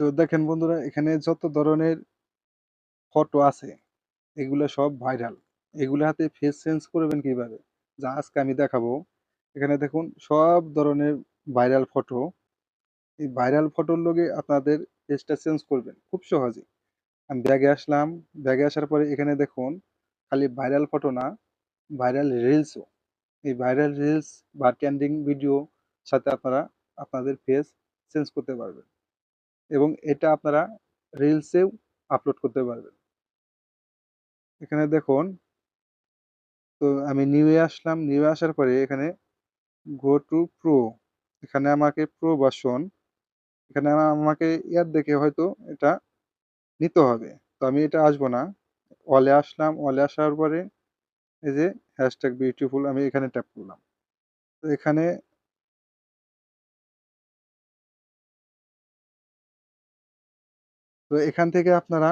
তো দেখেন বন্ধুরা, এখানে যত ধরনের ফটো আছে, এগুলো সব ভাইরাল এগুলো হাতে ফেস চেঞ্জ করবেন কীভাবে? যা আজকে আমি দেখাবো। এখানে দেখুন, সব ধরনের ভাইরাল ফটো এই ভাইরাল ফটোর লগে আপনাদের ফেসটা চেঞ্জ করবেন খুব সহজে আমি ব্যাগে আসলাম, ব্যাগে আসার পরে এখানে দেখুন, খালি ভাইরাল ফটো না ভাইরাল রিলসও এই ভাইরাল রিলস বা ট্রেন্ডিং ভিডিও সাথে আপনারা, আপনাদের ফেস চেঞ্জ করতে পারবেন। এবং এটা আপনারা রিলসেও আপলোড করতে পারবেন। এখানে দেখুন, তো আমি নিউ আসলাম। নিউ আসার পরে এখানে গো টু প্রো এখানে আমাকে প্রো ভার্সন এখানে আমাকে ইয়ার দেখে হয়তো এটা নিতে হবে। তো আমি এটা আসব না। অলে আসলাম। অলে আসার পরে এই যে হ্যাশট্যাগ বিউটিফুল আমি এখানে ট্যাপ করলাম। তো এখানে তো এখান থেকে আপনারা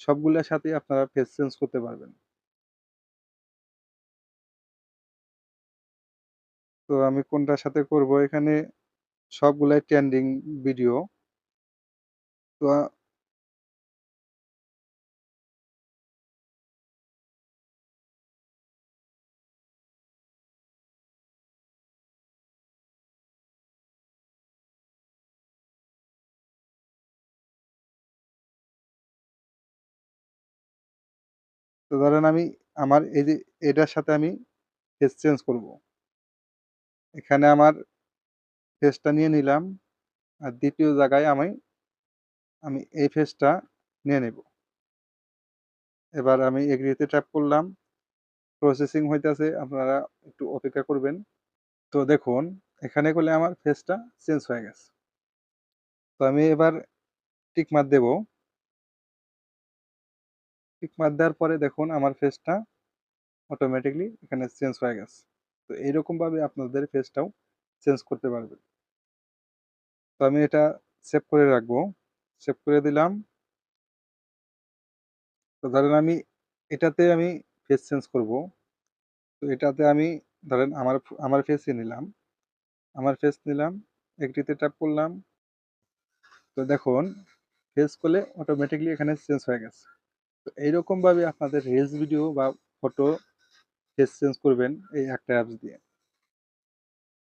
সবগুলোর সাথে আপনারা ফেস চেঞ্জ করতে পারবেন। তো আমি কোনটার সাথে করব? এখানে সবগুলাই ট্রেন্ডিং ভিডিও তো তো ধরেন আমি আমার এই যে এটার সাথে আমি ফেস চেঞ্জ করব। এখানে আমার ফেসটা নিয়ে নিলাম আর দ্বিতীয় জায়গায় আমি আমি এই ফেসটা নিয়ে নেব। এবার আমি এগ্রিতে ট্যাপ করলাম। প্রসেসিং হইতেছে, আপনারা একটু অপেক্ষা করবেন। তো দেখুন, এখানে করলে আমার ফেসটা চেঞ্জ হয়ে গেছে। তো আমি এবার টিক মার দেব। টিক মার দেওয়ার পরে দেখুন আমার ফেসটা অটোমেটিকলি এখানে চেঞ্জ হয়ে গেছে। তো এইরকমভাবে আপনাদের ফেসটাও চেঞ্জ করতে পারবেন। তো আমি এটা সেভ করে রাখব। সেভ করে দিলাম। তো ধরেন আমি এটাতে আমি ফেস চেঞ্জ করব। তো এটাতে আমি ধরেন আমার আমার ফেসই নিলাম। আমার ফেস নিলাম, একটিতে ট্যাপ করলাম। তো দেখুন ফেস করলে অটোমেটিকলি এখানে চেঞ্জ হয়ে গেছে। তো এইরকমভাবে আপনাদের রিলস ভিডিও বা ফটো ফেস চেঞ্জ করবেন এই একটা অ্যাপস দিয়ে।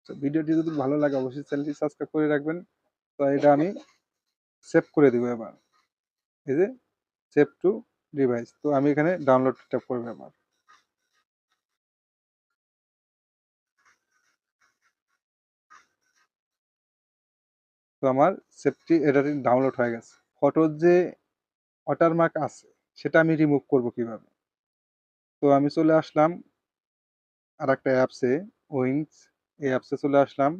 তো ভিডিওটি যদি ভালো লাগে, অবশ্যই চ্যানেলটি সাবস্ক্রাইব করে রাখবেন। তো এটা আমি সেভ করে দেবো এবার। এই যে সেভ টু ডিভাইস তো আমি এখানে ডাউনলোড ট্যাপ করব এবার। তো আমার সেফটি এটা ডাউনলোড হয়ে গেছে। ফটোর যে ওয়াটারমার্ক আছে সেটা আমি রিমুভ করব কীভাবে? তো আমি চলে আসলাম আর একটা অ্যাপসে উইংস এই অ্যাপসে চলে আসলাম।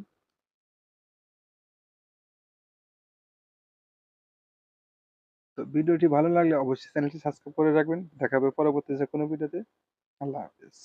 তো ভিডিওটি ভালো লাগলে অবশ্যই চ্যানেলটি সাবস্ক্রাইব করে রাখবেন। দেখা হবে পরবর্তী যে কোনো ভিডিওতে। আল্লাহ হাফিজ।